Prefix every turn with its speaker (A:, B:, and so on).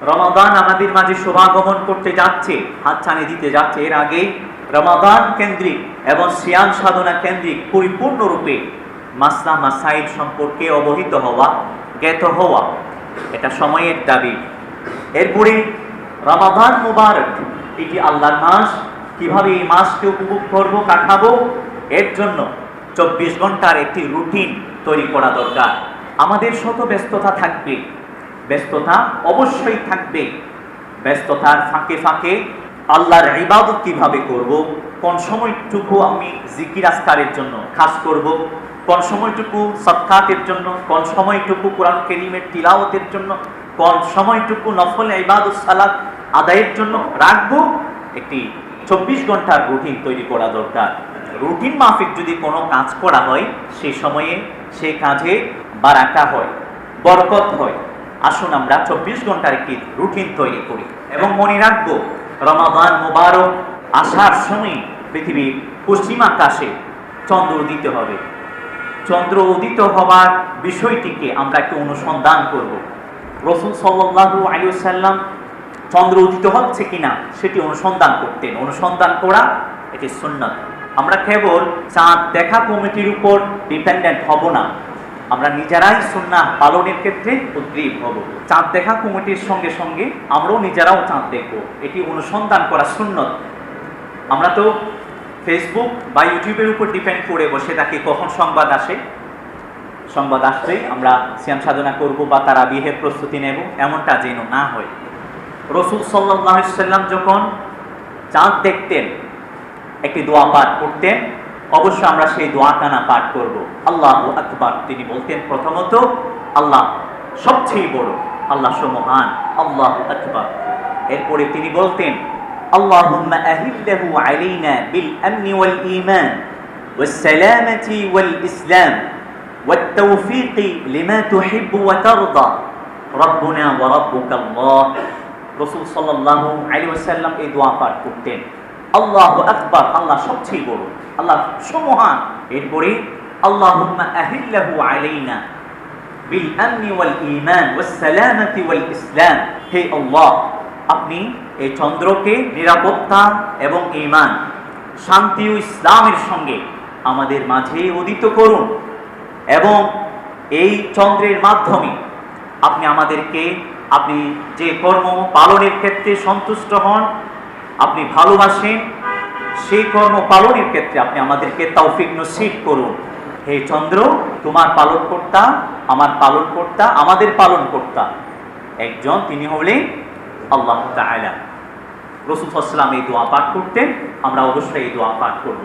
A: রমাদান আমাদের মাঝে শোভাগমন করতে যাচ্ছে হাতছানি দিতে যাচ্ছে। এর আগে রমাদান কেন্দ্রিক এবং সিয়াম সাধনা কেন্দ্রিক পরিপূর্ণরূপে মাসলা মাসাইল সম্পর্কে অবহিত হওয়া, জ্ঞাত হওয়া, এটা সময়ের দাবি। এরপরে রমাদান মুবারক, এটি আল্লাহর মাস, কীভাবে এই মাসকে উপভোগ করব, কাটাবো, এর জন্য চব্বিশ ঘণ্টার একটি রুটিন তৈরি করা দরকার। আমাদের শত ব্যস্ততা থাকবে ব্যস্ততা অবশ্যই থাকবে। ব্যস্ততার ফাঁকে ফাঁকে আল্লাহর ইবাদত কীভাবে করব, কোন সময়টুকু আমি জিকির আসকারের জন্য খাস করব, কোন সময়টুকু সৎকাতের জন্য, কোন সময়টুকু কোরআন কেরিমের তিলাওয়াতের জন্য, কোন সময়টুকু নফল ইবাদত সালাত আদায়ের জন্য রাখব, একটি চব্বিশ ঘণ্টার রুটিন তৈরি করা দরকার। রুটিন মাফিক যদি কোনো কাজ করা হয় সেই সময়ে সেই কাজে বারাকা হয়, বরকত হয়। আসুন আমরা চব্বিশ ঘণ্টার একটি রুটিন তৈরি করি। এবং মনে রাখব, রমাদান মোবারক আসার সময় পৃথিবীর পশ্চিম আকাশে চন্দ্র উদিত হবে। চন্দ্র উদিত হওয়ার বিষয়টিকে আমরা একটু অনুসন্ধান করব। রসুল সাল্লাহু আলিয়াল্লাম চন্দ্র উদিত হচ্ছে কিনা সেটি অনুসন্ধান করতেন। অনুসন্ধান করা এটি সুন্নত। আমরা কেবল চাঁদ দেখা কমিটির উপর ডিপেন্ডেন্ট হব না। আমরা নিজেরাই সুন্না পালনের ক্ষেত্রে উদ্গ্রীব হব। চাঁদ দেখা কমিটির সঙ্গে সঙ্গে আমরাও নিজেরাও চাঁদ দেখব। এটি অনুসন্ধান করা সুন্নত। আমরা তো ফেসবুক বা ইউটিউবের উপর ডিপেন্ড করে বসে থাকি, কখন সংবাদ আসে। সংবাদ আসলেই আমরা সিয়াম সাধনা করব বা তারা বিহের প্রস্তুতি নেব, এমনটা যেন না হয়। রসুল সাল্লাহ সাল্লাম যখন চাঁদ দেখতেন, একটি দোয়া পাঠ করতেন অবশ্য আমরা সেই দোয়াখানা পাঠ করব আল্লাহ আকবার তিনি বলতেন প্রথমত আল্লাহ সবচেয়ে বড় আল্লাহ সমহান আল্লাহ আকবার এরপরে তিনি বলতেন اللهم أهله علينا بالأمن والإيمان والسلامة والإسلام والتوفيق لما تحب وترضى ربنا وربك الله রসুল সাল্লাহ আলী ওসাল্লাম এই দোয়া পাঠ করতেন আল্লাহ আকবর, আল্লাহ সবচেয়ে বড়, আল্লাহ সমহান। এরপরে, আল্লাহুম্মা আহিল্লাহু আলাইনা বিল আমনি ওয়াল ঈমান ওয়াস সালামাতি ইসলাম। হে আল্লাহ, আপনি এই চন্দ্রকে নিরাপত্তা এবং ঈমান, শান্তি ও ইসলামের সঙ্গে আমাদের মাঝে উদিত করুন এবং এই চন্দ্রের মাধ্যমে আপনি আমাদেরকে, আপনি যে কর্ম পালনের ক্ষেত্রে সন্তুষ্ট হন আপনি ভালোবাসেন সেই কর্ম পালনের ক্ষেত্রে আপনি আমাদেরকে তৌফিক নসিব করুন। হে চন্দ্র, তোমার পালন কর্তা আমার পালন কর্তা আমাদের পালন কর্তা একজন, তিনি হলেন আল্লাহ রসুফ রসুল আসলাম এই দোয়া পাঠ করতেন, আমরা অবশ্যই এই দোয়া পাঠ করব।